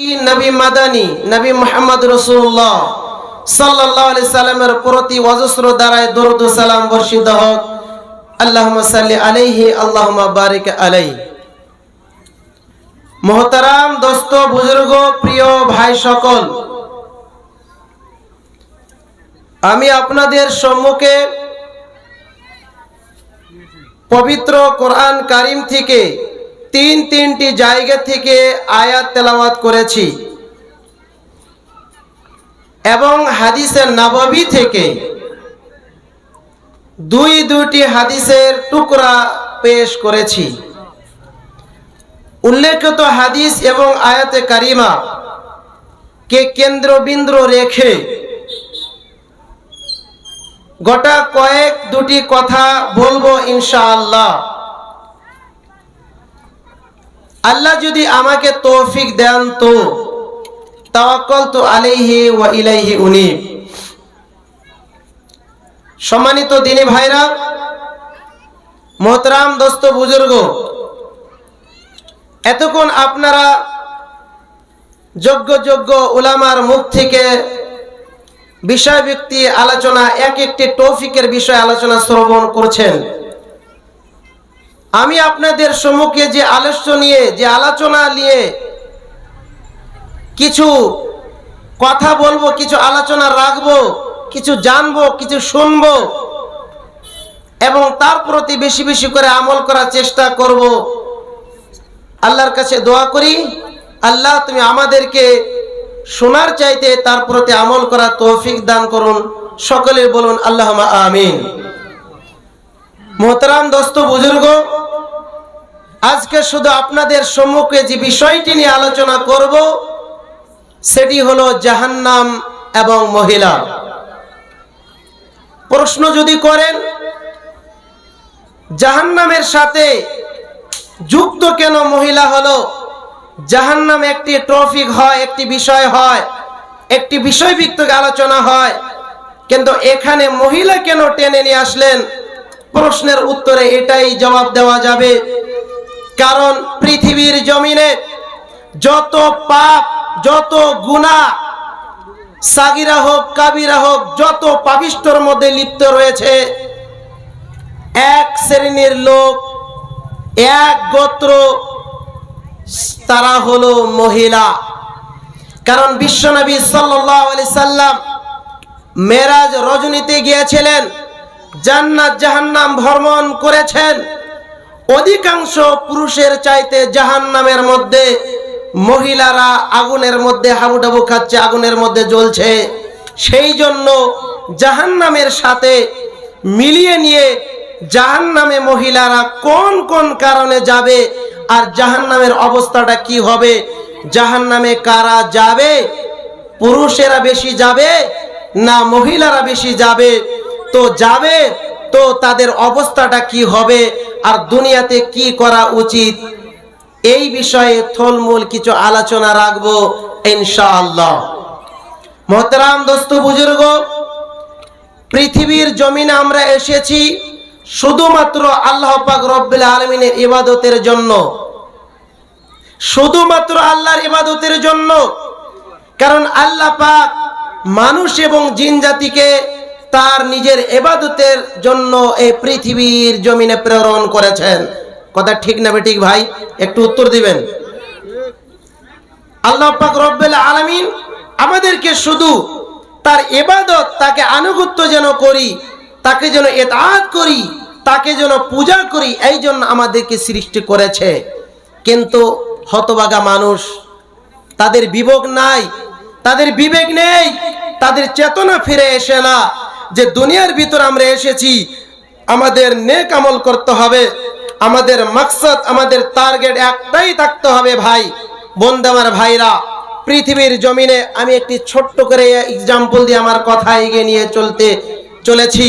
নবী মাদানী, নবী মোহাম্মদ রসুল্লাহ সাল্লাহ সাল্লামের প্রতি অজস্র দ্বারায় সালাম বর্ষিত হোক। সাল্লি আলাইহি বারিক আলাই মোহতারাম দোস্ত, বুজুর্গ, প্রিয় ভাই সকল, আমি আপনাদের সম্মুখে পবিত্র কোরআন কারিম থেকে তিন তিনটি জায়গা থেকে আয়াত তেলাওয়াত করেছি। এবং হাদিসের নাবাবি থেকে দুই দুটি হাদিসের টুকরা পেশ করেছি। উল্লেখিত হাদিস এবং আয়াতে কারিমা কে কেন্দ্রবিন্দু রেখে গোটা কয়েক দুটি কথা বলব ইনশাআল্লাহ। আল্লাহ যদি আমাকে তৌফিক দেন তো, তাওয়াক্কাল তো আলাইহি ওয়া ইলাইহি উনি। সম্মানিত দিনী ভাইরা, মোহতরাম দোস্ত বুজুর্গ, এতক্ষণ আপনারা যোগ্য যোগ্য উলামার মুখ থেকে বিষয় ব্যক্তি আলোচনা, এক একটি টৌফিকের বিষয় আলোচনা শ্রবণ করছেন। আমি আপনাদের সম্মুখে যে আলস্য নিয়ে, যে আলোচনা নিয়ে কিছু কথা বলব, কিছু আলোচনা রাখব, কিছু জানব, কিছু শুনব, এবং তার প্রতি বেশি বেশি করে আমল করার চেষ্টা করব। আল্লাহর কাছে দোয়া করি, আল্লাহ তুমি আমাদেরকে শোনার চাইতে তার প্রতি আমল করা তৌফিক দান করুন। সকলে বলুন আল্লাহ আমিন। মোহতারাম দোস্ত, বুজুর্গ আজকে শুধু আপনাদের সম্মুখে যে বিষয়টি নিয়ে আলোচনা করব, সেটি হলো জাহান্নাম এবং মহিলা। প্রশ্ন যদি করেন, জাহান্নামের সাথে যুক্ত কেন মহিলা হলো? জাহান্নাম একটি ট্রফিক হয়, একটি বিষয় হয়, একটি বিষয় ভিত্তিক আলোচনা হয়, কিন্তু এখানে মহিলা কেন টেনে নিয়ে আসলেন? প্রশ্নের উত্তরে এটাই জবাব দেওয়া যাবে। কারণ পৃথিবীর জমিনে যত পাপ, যত গুণা সাগিরা হোক, কাবিরা হোক, যত পাবিষ্টর মধ্যে লিপ্ত রয়েছে, এক শ্রেণির লোক, এক গোত্র, তারা হলো মহিলা। কারণ বিশ্বনবী আলাইহি সাল্লাম মেরাজ রজনীতে গিয়েছিলেন, জান্নাত জাহান্নাম ভ্রমণ করেছেন। অধিকাংশ পুরুষের চাইতে জাহান্নামের মধ্যে, মহিলারা আগুনের মধ্যে হাবুডাবু খাচ্ছে, আগুনের মধ্যে জ্বলছে। সেই জন্য জাহান্নামের সাথে মিলিয়ে নিয়ে জাহান্নামে মহিলারা কোন কোন কারণে যাবে আর জাহান্নামের অবস্থাটা কি হবে, জাহান্নামে কারা যাবে, পুরুষেরা বেশি যাবে না মহিলারা বেশি যাবে? তো যাবে তো তাদের অবস্থাটা কি হবে আর দুনিয়াতে কি করা উচিত? এই বিষয়ে থলমূল কিছু আলোচনা রাখব ইনশাআল্লাহ। মোহতারাম দোস্ত বুজুর্গ, পৃথিবীর জমিনে আমরা এসেছি শুধুমাত্র আল্লাহ পাক রব্বুল আলমিনের ইবাদতের জন্য। শুধুমাত্র আল্লাহর ইবাদতের জন্য। কারণ আল্লাহ পাক মানুষ এবং জিন জাতিকে তার নিজের এবাদতের জন্য এই পৃথিবীর জমিনে প্রেরণ করেছেন। কথা ঠিক না ঠিক ভাই? একটু উত্তর দিবেন? আল্লাহ পাক রব্বুল আলামিন আমাদেরকে শুধু তার এবাদত, তাকে আনুগত্য যেন করি, তাকে যেন এতাত করি, তাকে যেন পূজা করি, এই জন্য আমাদেরকে সৃষ্টি করেছে। কিন্তু হতবাগা মানুষ, তাদের বিবেক নাই, তাদের বিবেক নেই, তাদের চেতনা ফিরে এসে না। যে দুনিয়ার ভিতর আমরা এসেছি, আমাদের নেক আমল করতে হবে, আমাদের মাকসাদ, আমাদের টার্গেট একটাই থাকতে হবে ভাই। বন্ধু আমার ভাইরা, পৃথিবীর জমিনে আমি একটি ছোট্ট করে এক্সাম্পল দিয়ে আমার কথা এগিয়ে নিয়ে চলতে চলেছি।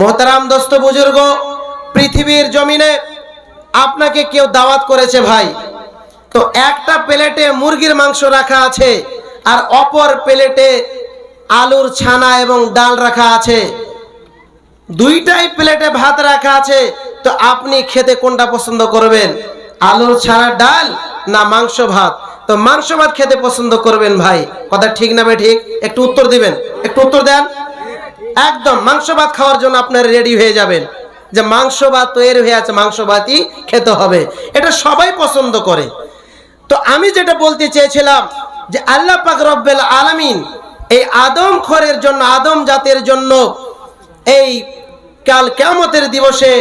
মোহতারাম দোস্ত বুজুর্গ, পৃথিবীর জমিনে আপনাকে কেউ দাওয়াত করেছে ভাই? তো একটা প্লেটে মুরগির মাংস রাখা আছে, আর অপর প্লেটে আলুর ছানা এবং ডাল রাখা আছে। দুইটাই প্লেটে ভাত রাখা আছে। তো আপনি খেতে কোনটা পছন্দ করবেন? আলুর ছানা, ডাল না মাংস, ভাত? তো মাংস, ভাত খেতে পছন্দ করবেন ভাই। কথা ঠিক না ভাই ঠিক? একটু উত্তর দিবেন? একটু উত্তর দেন? একদম, মাংস, ভাত খাওয়ার জন্য আপনার রেডি হয়ে যাবেন। যে মাংস, ভাত তৈরি হয়ে আছে, মাংস, ভাতই খেতে হবে। এটা সবাই পছন্দ করে। তো আমি যেটা বলতে চেয়েছিলাম যে আল্লাহ পাক রব্বেল আলামিন এই আদম খরের জন্য, আদম জাতের জন্য এই কাল কেমতের দিবসে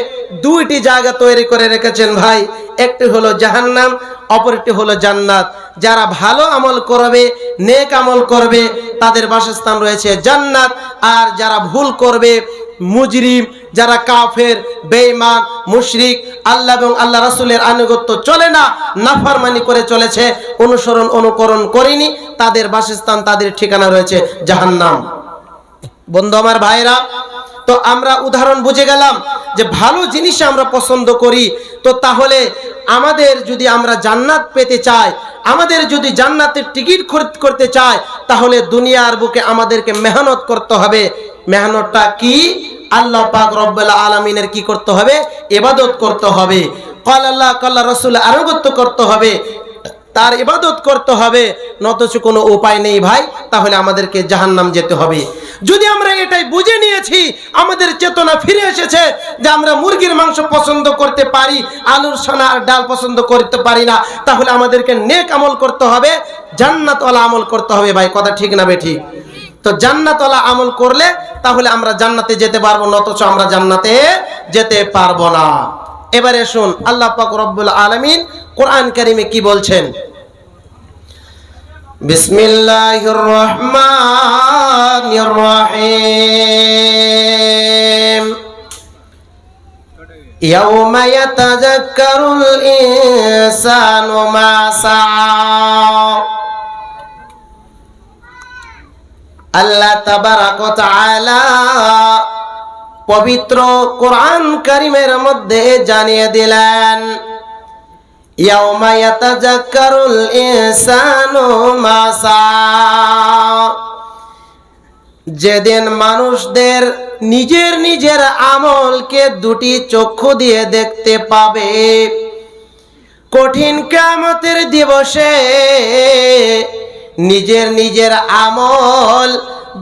দুইটি জায়গা তৈরি করে রেখেছেন ভাই। একটি হলো জাহান্নাম, অপরটি হলো জান্নাত। যারা ভালো আমল করবে, নেক আমল করবে, তাদের বাসস্থান রয়েছে জান্নাত। আর যারা ভুল করবে, মুজরিম, যারা কাফের, বেঈমান, মুশরিক, আল্লাহ এবং আল্লাহ রাসূলের আনুগত্য চলে না, নাফরমানি করে চলেছে, অনুসরণ, অনুকরণ করেনি, তাদের বাসস্থান, তাদের ঠিকানা রয়েছে জাহান্নাম। বন্ধু আমার ভাইরা তো আমরা উদাহরণ বুঝে গেলাম যে ভালো জিনিস আমরা পছন্দ করি, তো তাহলে আমাদের যদি আমরা জান্নাত পেতে চাই, আমাদের যদি জান্নাতের টিকিট খরিদ করতে চাই, তাহলে দুনিয়ার বুকে আমাদেরকে মেহনত করতে হবে। মেহনতটা কি? আল্লাহ পাক রব্বুল আলমিনের কি করতে হবে? এবাদত করতে হবে। কল আল্লাহ কল্লা রসুল আনুগত্য করতে হবে। তার ইবাদত করতে হবে। নতচ কোনো উপায় নেই ভাই, তাহলে আমাদেরকে জাহান্নাম যেতে হবে। যদি আমরা এটাই বুঝে নিয়েছি, আমাদের চেতনা ফিরে এসেছে যে আমরা মুরগির মাংস পছন্দ করতে পারি, আলুর সোনা আর ডাল পছন্দ করতে পারি না, তাহলে আমাদেরকে নেক আমল করতে হবে, জান্নাতওয়ালা আমল করতে হবে ভাই। কথা ঠিক না বে ঠিক? তো জান্নাতওয়ালা আমল করলে তাহলে আমরা জান্নাতে যেতে পারব, নতচ আমরা জান্নাতে যেতে পারব না। এবারে শুন, আল্লাহ পাক রব্বুল আলামিন কোরআন কারিমে কি বলছেন বিসমিল্লাহির রহমানির রহিম يوم يتذكر الإنسان ما سعى আল্লাহ তাবারাক ওয়া তাআলা পবিত্র কোরআন কারিমের মধ্যে জানিয়ে দিলেন যেদিন মানুষদের নিজের নিজের আমলকে দুটি চক্ষু দিয়ে দেখতে পাবে, কঠিন কামতের দিবসে নিজের নিজের আমল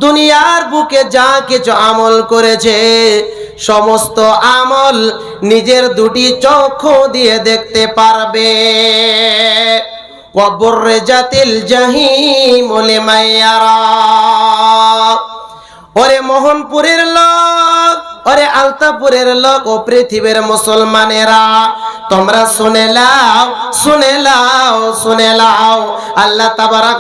দুনিয়ার বুকে যা কিছু আমল করেছে, সমস্ত আমল নিজের দুটি চক্ষু দিয়ে দেখতে পারবে। কবরে জাতিল ওরে মোহনপুরের লোক, ওরে আলতাপুরের লোক ও পৃথিবীর মুসলমানেরা, তোমরা শুনে লাও শুনে লাও শুনে লাও আল্লাহ তাবারাক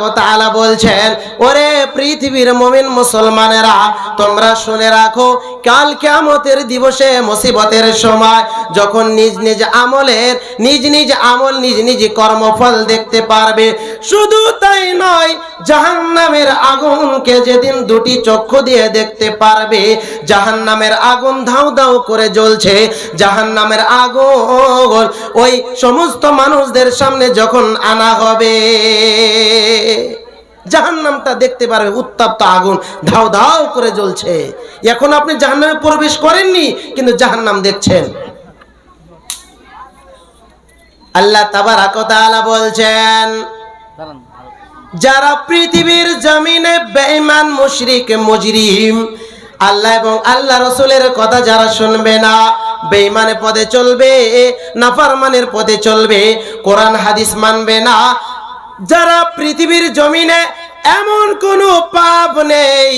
বলছেন, ওরে পৃথিবীর মুমিন মুসলমানেরা, তোমরা শুনে রাখো, কাল কিয়ামতের দিবসে মুসিবতের সময় যখন নিজ নিজ আমলের, নিজ নিজ আমল, নিজ নিজ কর্মফল দেখতে পারবে। শুধু তাই নয়, জাহান্নামের আগুনকে যেদিন দুটি চক্ষু দিয়ে দেখতে পারবে, জাহান্নামের আগুন ধাউ ধাউ করে জ্বলছে। জাহান্নামের আগুন ওই সমস্ত মানুষদের সামনে যখন আনা হবে জাহান্নামটা দেখতে পারবে উত্তপ্ত আগুন ধাও ধাও করে জ্বলছে। এখন আপনি জাহান্নামে প্রবেশ করেননি কিন্তু জাহান্নাম দেখছেন। আল্লাহ তাবারাক ওয়া তাআলা বলছেন যারা পৃথিবীর জমিনে বেঈমান মুশরিক মুজরিম আল্লাহ এবং আল্লাহ রসুলের কথা যারা শুনবে না বেঈমানের পদে চলবে নাফরমানের পদে চলবে কোরআন হাদিস মানবে না যারা পৃথিবীর জমিনে এমন কোনো পাপ নেই,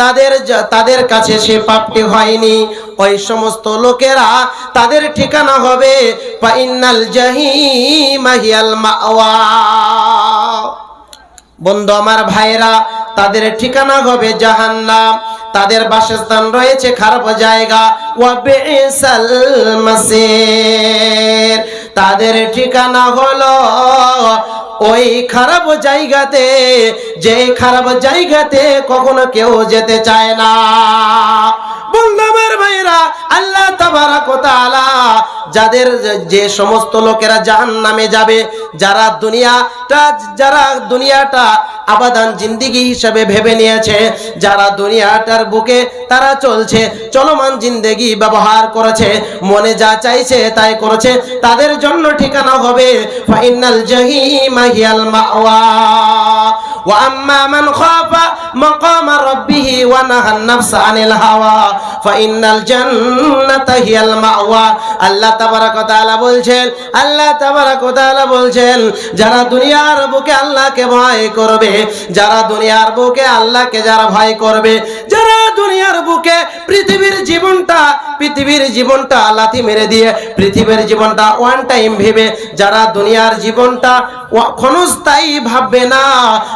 তাদের তাদের কাছে সে পাপটি হয়নি। ওই সমস্ত লোকেরা তাদের ঠিকানা হবে বন্ধু আমার ভাইরা তাদের ঠিকানা হবে জাহান্নাম। তাদের বাসস্থান রয়েছে খারাপ জায়গা, ওয়া বিসাল মাসির। তাদের ঠিকানা হলো ওই খারাপ জায়গাতে যে খারাপ জায়গাতে কখনো কেউ যেতে চায় না। বন্ধু আমার ভাইরা, আল্লাহ তাআলা যাদের যে সমস্ত লোকেরা যাবে, যারা দুনিয়াটা যারা দুনিয়াটা আবাদান জিন্দিগি ভেবে নিয়েছে, যারা দুনিয়াটার বুকে তারা চলছে, চলমান জিন্দেগি ব্যবহার করেছে, মনে যা চাইছে তাই করেছে, তাদের জন্য ঠিকানা হবে, ফাইনাল জাহিমা হিয়াল মাওয়া। ওয়া আম্মা মান খাফা মাকামা রাব্বিহি ওয়া নাহান নাফসা আনিল হাওয়া ফাইনাল জান্নাতা হিয়াল মাওয়া। আল্লাহ তাবারাক ওয়া তাআলা বলছেন, আল্লাহ তাবারাক ওয়া তাআলা বলছেন, যারা দুনিয়ার বুকে আল্লাহকে ভয় করবে, যারা দুনিয়ার বুকে আল্লাহকে যারা ভয় করবে, যারা দুনিয়ার বুকে পৃথিবীর জীবনটা পৃথিবীর জীবনটা লাথি মেরে দিয়ে, পৃথিবীর জীবনটা ওয়ান টাইম ভেবে, যারা দুনিয়ার জীবনটা ক্ষণস্থায়ী ভাববে না,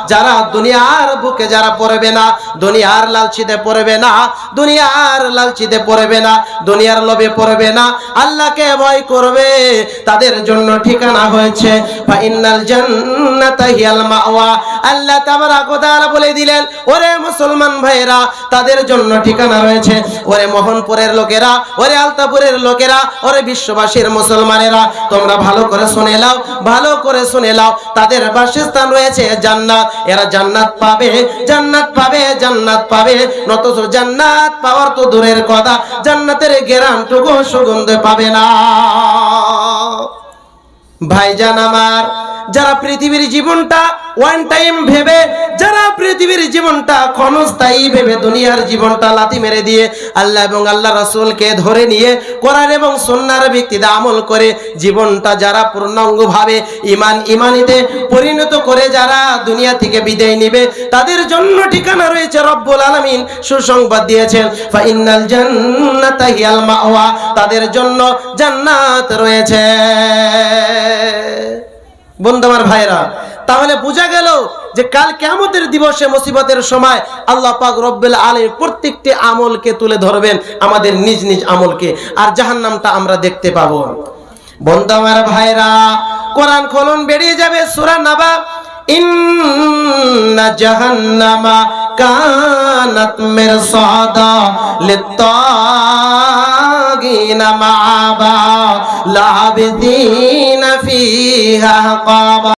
যারা দুনিয়ার বুকে যারা পড়বে না, দুনিয়ার লালচিতে পড়বে না, দুনিয়ার লালচিতে পড়বে না, দুনিয়ার লোভে পড়বে না, আল্লাহকে ভয় করবে, তাদের জন্য ঠিকানা হয়েছে, ফাইনাল জান্নাতা হিয়াল মাওয়া। আল্লাহ তাবারাক ওয়া তাআলা বলে দিলেন, ওরে মুসলমান ভাইরা তাদের জন্য ঠিকানা রয়েছে ওরে মোহনপুরের লোকেরা, ওরে আলতাপুরের লোকেরা, ওরে বিশ্ববাসীর মুসলমানেরা, তোমরা ভালো করে শুনে নাও, ভালো করে শুনে নাও, তাদের বাসস্থান রয়েছে জান্নাত। এরা জান্নাত পাবে জান্নাত পাবে জান্নাত পাবে। নতজ জান্নাত পাওয়ার তো দূরের কথা, জান্নাতের গেরানটুকু সুগন্ধ পাবে না। ভাইজান আমার যারা পৃথিবীর জীবনটা ওয়ান টাইম ভেবে, যারা পৃথিবীর জীবনটা ক্ষণস্থায়ী ভেবে দুনিয়ার জীবনটা লাথি মেরে দিয়ে আল্লাহ এবং আল্লাহ রাসূলকে ধরে নিয়ে কোরআন এবং সন্ন্যার ব্যক্তিতে আমল করে জীবনটা যারা পূর্ণাঙ্গভাবে ইমান ইমানিতে পরিণত করে যারা দুনিয়া থেকে বিদায় নেবে, তাদের জন্য ঠিকানা রয়েছে রব্বুল আলামিন। সুসংবাদ দিয়েছেন, ফাইনাল জান্নাতা হিয়াল তাদের জন্য জান্নাত রয়েছে। বন্ধু আমার ভাইরা তাহলে বোঝা গেল যে কাল কেমতের দিবসে মুসিবতের সময় আল্লাহ পাক রব্বুল আলামিন প্রত্যেকটি আমলকে তুলে ধরবেন, আমাদের নিজ নিজ আমলকে। আর জাহান্নামটা আমরা দেখতে পাবো। বন্ধু আমার ভাইরা কোরআন খোলন, বেরিয়ে যাবে সূরা নাবা। ইন্না জাহান্নামা কানাত لعبدين فيها قابا